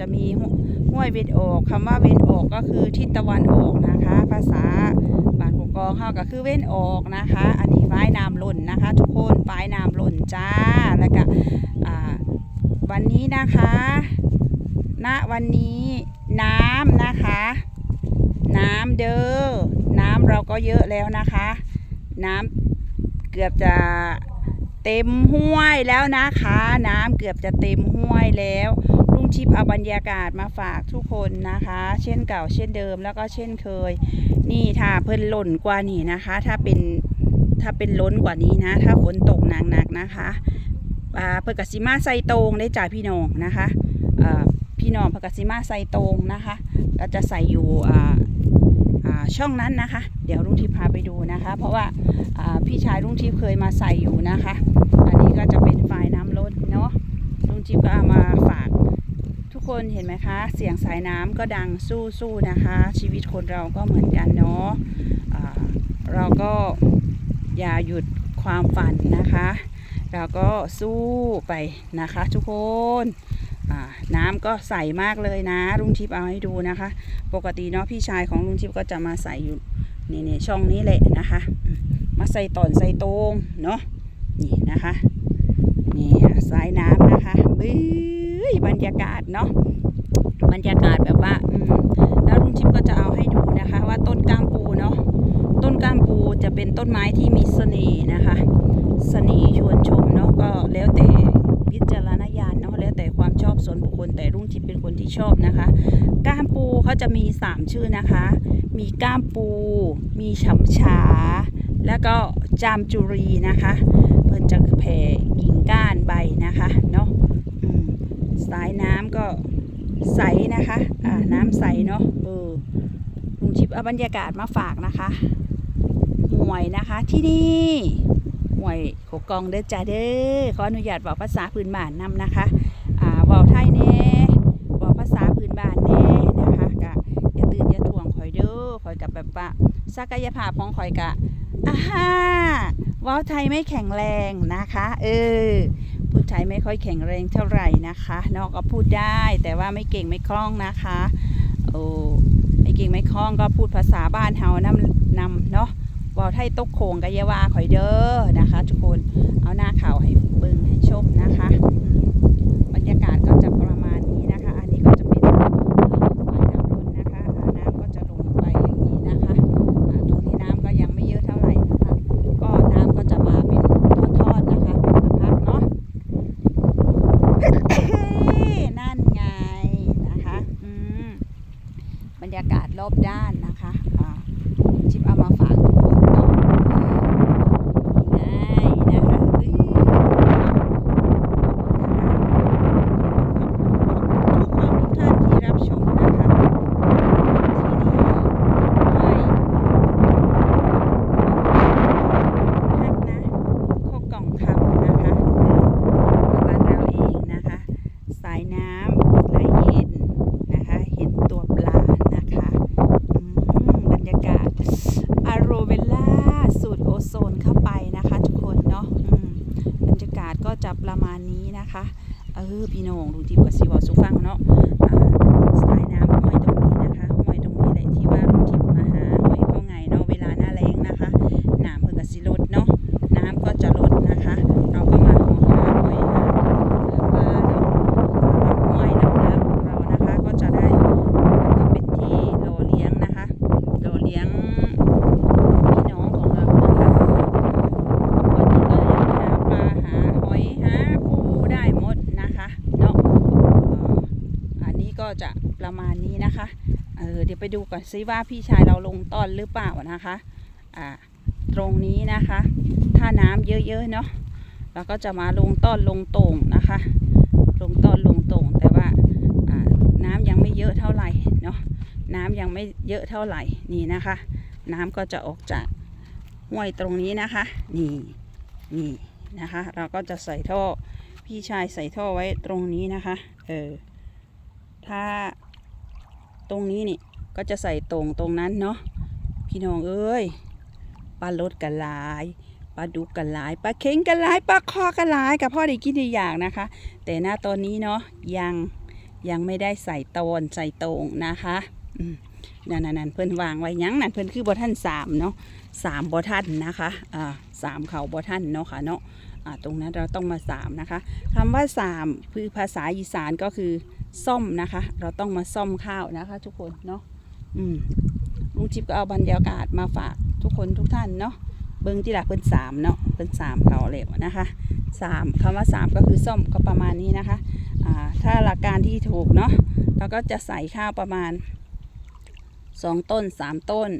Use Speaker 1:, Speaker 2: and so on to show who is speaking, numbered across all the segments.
Speaker 1: จะมีห้วยเวนออกคำว่าเวนออกก็คือทิศตะวันออกนะคะ ภาษาบ้านกกองเฮาก็คือเว้นออกนะคะ อันนี้ฝ้ายน้ำหล่นนะคะ ทุกคนฝ้ายน้ำหล่นจ้าแล้วก็วันนี้นะคะณวันนี้น้ำนะคะ น้ำเด้อน้ำเราก็เยอะแล้วนะคะ น้ำเกือบจะเต็มห้วยแล้วนะคะ น้ำเกือบจะเต็มห้วยแล้ว ชิปเอาบรรยากาศมาฝากทุกคนนะคะ เช่นเก่าเช่นเดิมแล้วก็เช่นเคย นี่ถ้าเพิ่นหล่นกว่านี้นะคะ ถ้าเป็นถ้าเป็นล้นกว่านี้นะ ถ้าฝนตกหนักๆนะคะอ่าเพิ่นกสิมาใส่ตรงได้จ่ายพี่น้องนะคะอ่าพี่น้องเพิ่นกสิมาใส่ตรงนะคะ ก็จะใส่อยู่อ่าช่องนั้นนะคะ เดี๋ยวลุงทิพย์พาไปดูนะคะ เพราะว่าพี่ชายลุงทิพย์เคยมาใส่อยู่นะคะ อันนี้ก็จะเป็นไฟล์น้ำล้นเนาะลุงทิพย์ก็เอามาฝาก กคนเห็นไหมคะ เสียงสายน้ำก็ดังสู้ๆนะคะ ชีวิตคนเราก็เหมือนกันเนาะอ่าเราก็อย่าหยุดความฝันนะคะ เราก็สู้ไปนะคะทุกคนน้ำก็ใสมากเลยนะลุงทิพย์เอาให้ดูนะคะ ปกติเนาะพี่ชายของลุงทิพย์ก็จะมาใส่อยู่นี่นี่ช่องนี้แหละนะคะ มาใส่ตอนใส่ตรงเนาะนี่นะคะนี่สายน้ำนะคะบื้ ยบรรยากาศเนาะบรรยากาศแบบว่าอืมแล้วลุงทิพย์ก็จะเอาให้ดูนะคะ ว่าต้นกล้ามปูเนาะต้นกล้ามปูจะเป็นต้นไม้ที่มีเสน่ห์นะคะเสน่ห์ชวนชมเนาะก็แล้วแต่วิจารณญาณเนาะแล้วแต่ความชอบส่วนบุคคลแต่รุ่งทิพย์เป็นคนที่ชอบนะคะ ก้ามปูเขาจะมี 3 ชื่อนะคะ มีก้ามปู มีฉำฉา แล้วก็จามจุรีนะคะ เพิ่นจะแผ่กิ่งก้านใบนะคะเนาะ สายน้ำก็ใสนะคะ อ่า น้ำใสเนาะ เออลุงทิพย์เอาบรรยากาศมาฝากนะคะห่วยนะคะที่นี่ห่วยโขกองเด้อจ้าเด้อ ขออนุญาตบอกภาษาพื้นบ้านนำนะคะ อ่าเว้าไทยแน่บอกภาษาพื้นบ้านแน่นะคะกะอย่าตื่นอย่าถ่วงข่อยเด้อข่อยกับแบบว่าศักยภาพของข่อยกะอ่าฮ่าว้าไทยไม่แข็งแรงนะคะ เออ ไทยไม่ค่อยแข็งแรงเท่าไหร่นะคะนอกก็พูดได้แต่ว่าไม่เก่งไม่คล่องนะคะโอ้ไม่เก่งไม่คล่องก็พูดภาษาบ้านเฮานำนำเนาะว่าไทยตกโขงกะยาวาขอยเด้อนะคะ ทุกคนเอาหน้าข่าวให้เบิ่งให้ชมนะคะอืมบรรยากาศก็จะประมาณนี้นะคะ อันนี้ก็จะเป็นเอ่อฝ่ายน้ำล้นนะคะอ่าน้ำก็จะลงไปอย่างนี้นะคะอ่าตรงนี้น้ำก็ยังไม่เยอะเท่าไหร่นะคะ ก็น้ำก็จะมาเป็นทอดๆนะคะเป็นพักๆเนาะ นั่นไงนะคะอืมบรรยากาศรอบด้านนะคะอ่า ชิปเอามาฝากทุกคนเนาะง่ายนะคะอื้อขอบคุณทุกคนทุกท่านที่รับชมนะคะที่นี่ไม่ฮักนะโคกกล่องคำนะคะในบ้านเราเองนะคะ สายน้ำไหลเย็นนะคะ เห็นตัวปลานะคะอืมบรรยากาศ อะโรเวล่าสูตรโอโซนเข้าไปนะคะ ทุกคนเนาะอืมบรรยา ก็จะประมาณนี้นะคะ เออพี่น้องลุงทิพย์กับซีวอสุฟังเนาะอ่าสายน้ำห้วยตรงนี้นะคะห้วยตรงนี้แหละที่ว่าลุงทิพย์มาหาห้วยเขาไงเนาะเวลาหน้าแรงนะคะน้ำเพิ่งกับสิลดเนาะน้ำก็จะลดนะคะ เราก็มาหาห้วยหาปลาเนาะลำห้วยลำน้ำของเรานะคะ ก็จะได้ก็เป็นที่หล่อเลี้ยงนะคะหล่อเลี้ยง พี่น้องของเรานะคะวันนี้ก็ยังหาปลาหาหอยหาปูได้หมดนะคะเนาะเอ่ออันนี้ก็จะ ประมาณนี้นะคะเออเดี๋ยวไปดูก่อนซิว่าพี่ชายเราลงต้อนหรือเปล่านะคะอ่าตรงนี้นะคะ ถ้าน้ำเยอะๆเนาะเราก็จะมาลงต้นลงต่งนะคะ ลงต้นลงต่งแต่ว่าอ่าน้ำยังไม่เยอะเท่าไหร่เนาะน้ำยังไม่เยอะเท่าไหร่นี่นะคะ น้ำก็จะออกจากห้วยตรงนี้นะคะ นี่นี่นะคะ เราก็จะใส่ท่อพี่ชายใส่ท่อไว้ตรงนี้นะคะเออถ้า ตรงนี้นี่ก็จะใส่ตรงตรงนั้นเนาะพี่น้องเอ้ยปลาลดกันหลายปลาดุกกันหลายปลาเค็งกันหลายปลาคอกันหลายกับพ่อได้กินได้อย่างนะคะ แต่หน้าตอนนี้เนาะยังยังไม่ได้ใส่โตนใส่ตรงนะคะนั่นนั่นเพิ่นวางไว้ยังนั่นเพิ่นคือบท่านสามเนาะสามบท่านนะคะอ่าสามเขาบท่านเนาะค่ะเนาะอ่าตรงนั้นเราต้องมาสามนะคะคำว่าสามคือภาษาอีสานก็คือ ซ่อมนะคะ เราต้องมาซ่อมข้าวนะคะ ทุกคนเนาะอืมลุงจิบก็เอาบรรยากาศมาฝากทุกคนทุกท่านเนาะเบิ้งที่หลักเพิ่นสามเนาะเพิ่นสามเขาเหลวนะคะสามคำว่าสามก็คือซ่อมก็ประมาณนี้นะคะอ่าถ้าหลักการที่ถูกเนาะเราก็จะใส่ข้าวประมาณ2ต้น3ต้น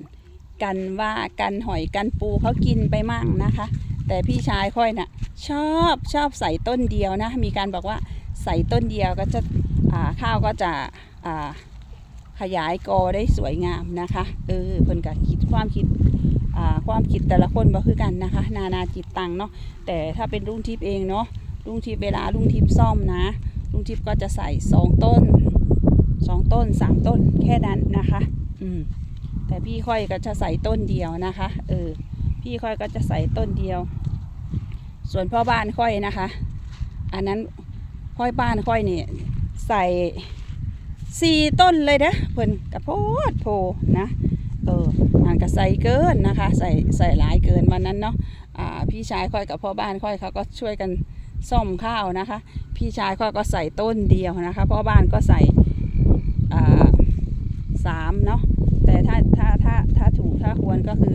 Speaker 1: กันว่ากันหอยกันปูเขากินไปมั่งนะคะ แต่พี่ชายค่อยน่ะชอบชอบใส่ต้นเดียวนะ มีการบอกว่าใส่ต้นเดียวก็จะ ข้าวก็จะขยายกอได้สวยงามนะคะเออเพิ่นก็คิดความคิดความคิดแต่ละคนบ่คือกันนะคะ นานาจิตตังเนาะแต่ถ้าเป็นลุงทิพย์เองเนาะลุงทิพย์เวลาลุงทิพย์ซ่อมนะลุงทิพย์ก็จะใส่สองต้นสองต้นสามต้นแค่นั้นนะคะ อืมแต่พี่ค่อยก็จะใส่ต้นเดียวนะคะ เออ พี่ค่อยก็จะใส่ต้นเดียว ส่วนพ่อบ้านค่อยนะคะ อันนั้นพ่อยบ้านค่อยเนี่ย ใส่สี่ต้นเลยนะเพิ่นกระโพดโพนะเอออันก็ใส่เกินนะคะ ใส่ใส่หลายเกินวันนั้นเนาะอ่าพี่ชายค่อยกับพ่อบ้านค่อยเขาก็ช่วยกันซ่อมข้าวนะคะ พี่ชายค่อยก็ใส่ต้นเดียวนะคะพ่อบ้านก็ใส่อ่าสามเนาะ แต่ถ้าถ้าถ้าถ้าถูกถ้าควรก็คือ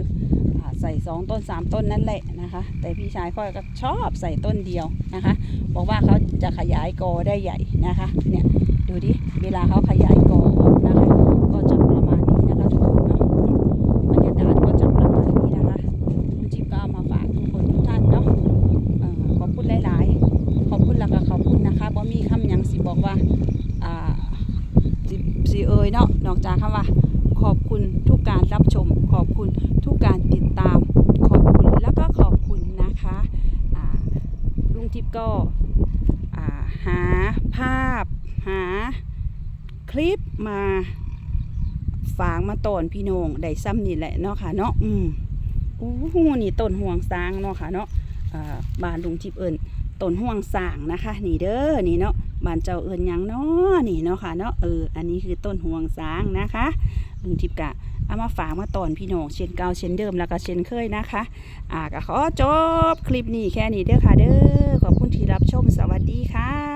Speaker 1: ใส่สองต้นสามต้นนั่นแหละนะคะ แต่พี่ชายค่อยก็ชอบใส่ต้นเดียวนะคะ บอกว่าเขาจะขยายกอได้ใหญ่นะคะ เนี่ยดูดิเวลาเขาขยายกอนะคะ ก็จะประมาณนี้นะคะทุกคนเนาะบรรยากาศก็จะประมาณนี้นะคะคุณจิ๊บก็เอามาฝากทุกคนทุกท่านเนาะเอ่อขอบคุณหลายๆ ขอบคุณแล้วก็ขอบคุณนะคะบ่มีคำยังสิบอกว่าอ่าสิสิเอ่ยเนาะนอกจากคำว่า ขอบคุณทุกการรับชม ขอบคุณทุกการติดตาม ขอบคุณแล้วก็ขอบคุณนะคะลุงทิพย์ก็หาภาพหาคลิปมาฝากมาตอนพี่นงได้ซ้ำนี่แหละเนาะค่ะเนาะอืมโอ้โหนี่ต้นห่วงซางเนาะค่ะเนาะบานลุงทิพย์เอิญต้นห่วงสางนะคะ นี่เด้อนี่เนาะ บ้านเจ้าเอิญยังเนาะนี่เนาะค่ะเนาะเอออันนี้คือต้นห่วงสางนะคะลุงทิพกะเอามาฝากมาตอนพี่น้องเช่นเก่าเช่นเดิมแล้วก็เช่นเคยนะคะอ่าก็ขอจบคลิปนี้แค่นี้เด้อค่ะเด้อขอบคุณที่รับชมสวัสดีค่ะ